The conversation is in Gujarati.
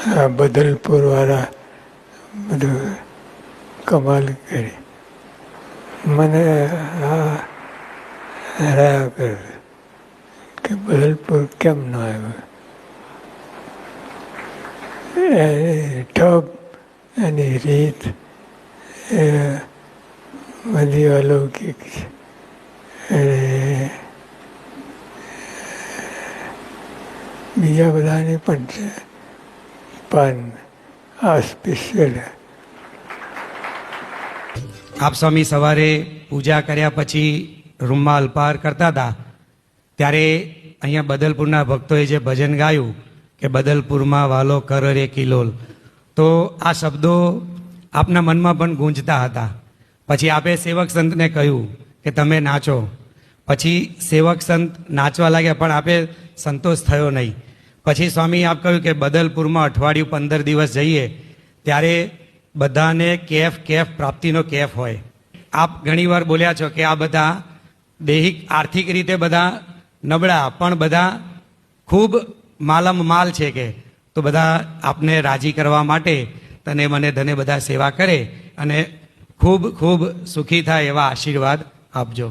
આ બદલપુરવાળા બધું કમાલ કરી. મને આ હરાયા કરે કે બદલપુર કેમ ન આવ્યું? એ ઠપ એની રીત, એ બધી અલૌકિક છે. બીજા બધાની પણ છે. પણ આ સ્પેશિયલ આપ સ્વામી સવારે પૂજા કર્યા પછી રૂમમાં અલ્પાહાર કરતા હતા. ત્યારે અહીંયા બદલપુરના ભક્તોએ જે ભજન ગાયું કે બદલપુરમાં વાલો કર રે કિલોલ. તો આ શબ્દો આપના મનમાં પણ ગુંજતા હતા. પછી આપે સેવક સંતને કહ્યું કે તમે નાચો. પછી સેવક સંત નાચવા લાગ્યા પણ આપે સંતોષ થયો નહીં. પછી સ્વામી આપ કહ્યું કે બદલપુરમાં અઠવાડિયું પંદર દિવસ જઈએ, ત્યારે બધાને કેફ કેફ પ્રાપ્તિનો કેફ હોય. આપ ઘણીવાર બોલ્યા છો કે આ બધા દૈહિક, આર્થિક રીતે બધા નબળા, પણ બધા ખૂબ માલમ માલ છે કે, તો બધા આપને રાજી કરવા માટે તને મને ધને બધા સેવા કરે અને ખૂબ ખૂબ સુખી થાય એવા આશીર્વાદ આપજો.